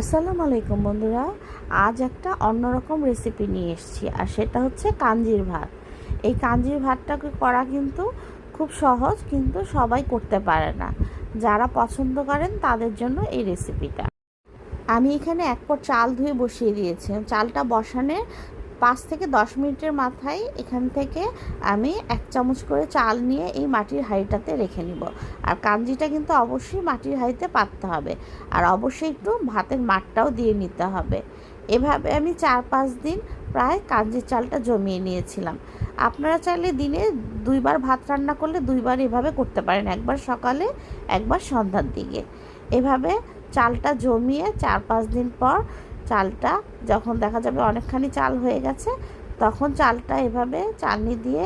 আসসালামু আলাইকুম বন্ধুরা। আজ একটা অন্যরকম রেসিপি নিয়ে এসেছি, আর সেটা হচ্ছে কাঞ্জির ভাত। এই কাঞ্জির ভাতটাকে করা কিন্তু খুব সহজ, কিন্তু সবাই করতে পারে না। যারা পছন্দ করেন, তাদের জন্য এই রেসিপিটা আমি এখানে এক পর চাল ধুয়ে বসিয়ে দিয়েছি। চালটা বসানোর পাঁচ থেকে দশ মিনিটের মাথায় এখান থেকে আমি এক চামচ করে চাল নিয়ে এই মাটির হাঁড়িটাতে রেখে নিব। আর কাঞ্জিটা কিন্তু অবশ্যই মাটির হাঁড়িতে পাততে হবে। আর অবশ্যই একটু ভাতের মাঠটাও দিয়ে নিতে হবে। এভাবে আমি চার পাঁচ দিন প্রায় কাঞ্জির চালটা জমিয়ে নিয়েছিলাম। আপনারা চাইলে দিনে দুইবার ভাত রান্না করলে দুইবার এভাবে করতে পারেন, একবার সকালে, একবার সন্ধ্যার দিকে। এভাবে চালটা জমিয়ে চার পাঁচ দিন পর চালটা যখন দেখা যাবে অনেকখানি চাল হয়ে গেছে, তখন চালটা এভাবে চালনি দিয়ে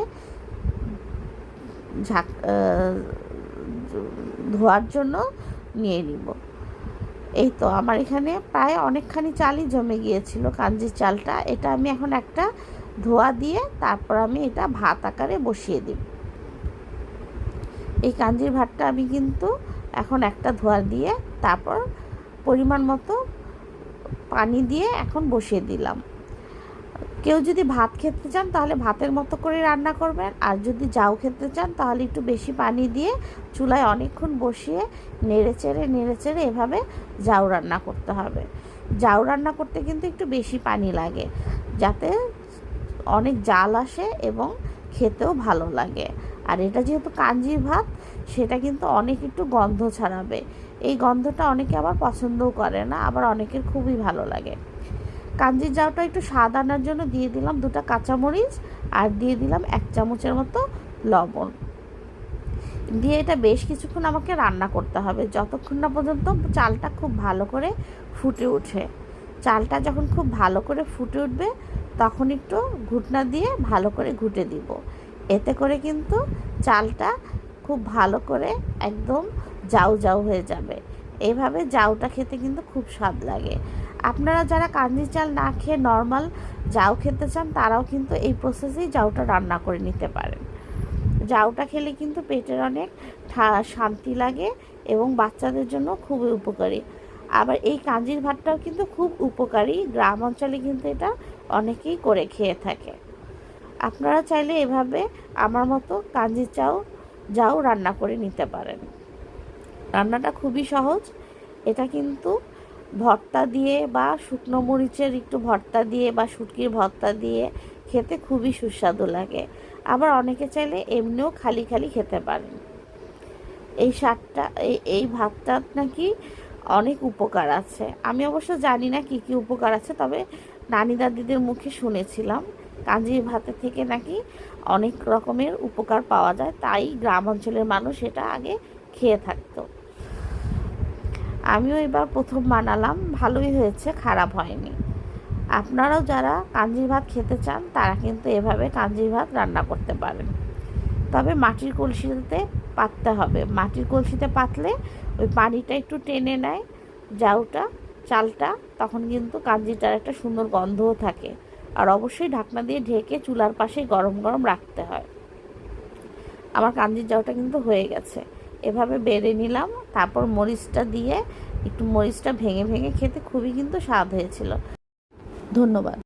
ঝাঁক ধোয়ার জন্য নিয়ে নিব। এই তো আমার এখানে প্রায় অনেকখানি চালই জমে গিয়েছিল কাঞ্জির চালটা। এটা আমি এখন একটা ধোয়া দিয়ে তারপর আমি এটা ভাত আকারে বসিয়ে দিব। এই কাঞ্জির ভাতটা আমি কিন্তু এখন একটা ধোয়া দিয়ে তারপর পরিমাণ মতো পানি দিয়ে এখন বসিয়ে দিলাম। কেউ যদি ভাত খেতে চান তাহলে ভাতের মতো করে রান্না করবেন, আর যদি যাও খেতে চান তাহলে একটু বেশি পানি দিয়ে চুলায় অনেকক্ষণ বসিয়ে নেড়ে চেড়ে নেড়ে চেড়ে এভাবে জাউ রান্না করতে হবে। জাউ রান্না করতে কিন্তু একটু বেশি পানি লাগে, যাতে অনেক জাল আসে এবং খেতেও ভালো লাগে। আর এটা যেহেতু কাঞ্জির ভাত, সেটা কিন্তু অনেক একটু গন্ধ ছাড়াবে। এই গন্ধটা অনেকে আবার পছন্দও করে না, আবার অনেকের খুবই ভালো লাগে। কাঞ্জির জাউটা একটু স্বাদ আনার জন্য দিয়ে দিলাম দুটা কাঁচামরিচ আর দিয়ে দিলাম এক চামচের মতো লবণ। দিয়ে এটা বেশ কিছুক্ষণ আমাকে রান্না করতে হবে। যতক্ষণ না পর্যন্ত চালটা খুব ভালো করে ফুটে ওঠে। চালটা যখন খুব ভালো করে ফুটে উঠবে, তখন একটু ঘুটনা দিয়ে ভালো করে ঘুটে দিব। এতে করে কিন্তু চালটা খুব ভালো করে একদম জাউ জাউ হয়ে যাবে। এইভাবে জাউটা খেতে কিন্তু খুব স্বাদ লাগে। আপনারা যারা কাঞ্জি চাল না খেয়ে নর্মাল জাউ খেতে চান, তারাও কিন্তু এই প্রসেসেই জাউটা রান্না করে নিতে পারেন। জাউটা খেলে কিন্তু পেটের অনেক শান্তি লাগে এবং বাচ্চাদের জন্য খুবই উপকারী। আবার এই কাঞ্জির ভাতটাও কিন্তু খুব উপকারী। গ্রাম অঞ্চলে কিন্তু এটা অনেকেই করে খেয়ে থাকে। আপনারা চাইলে এভাবে আমার মতো কাঞ্জি চাও, যাও রান্না করে নিতে পারেন। রান্নাটা খুবই সহজ। এটা কিন্তু ভর্তা দিয়ে বা শুকনো মরিচের একটু ভর্তা দিয়ে বা শুটকির ভর্তা দিয়ে খেতে খুবই সুস্বাদু লাগে। আবার অনেকে চাইলে এমনিও খালি খালি খেতে পারেন। এই শাকটা এই ভাতটা নাকি অনেক উপকার আছে। আমি অবশ্য জানি না কী কী উপকার আছে, তবে নানি দাদিদের মুখে শুনেছিলাম কাঞ্জির ভাতের থেকে নাকি অনেক রকমের উপকার পাওয়া যায়, তাই গ্রাম অঞ্চলের মানুষ এটা আগে খেয়ে থাকতো। আমিও এবার প্রথম বানালাম, ভালোই হয়েছে, খারাপ হয়নি। আপনারাও যারা কাঞ্জির ভাত খেতে চান, তারা কিন্তু এভাবে কাঞ্জির ভাত রান্না করতে পারেন। তবে মাটির কলসিতে পাততে হবে। মাটির কলসিতে পাতলে ওই পানিটা একটু টেনে নেয়, জাউটা, চালটা, তখন কিন্তু কাঞ্জিটার একটা সুন্দর গন্ধও থাকে। আর অবশ্যই ঢাকনা দিয়ে ঢেকে চুলার পাশে গরম গরম রাখতে হয়। আমার কাঞ্জির জাউটা কিন্তু হয়ে গেছে। এভাবে বেড়ে নিলাম, তারপর মরিচটা দিয়ে একটু মরিচটা ভেঙে ভেঙে খেতে খুবই কিন্তু স্বাদ হয়েছিল। ধন্যবাদ।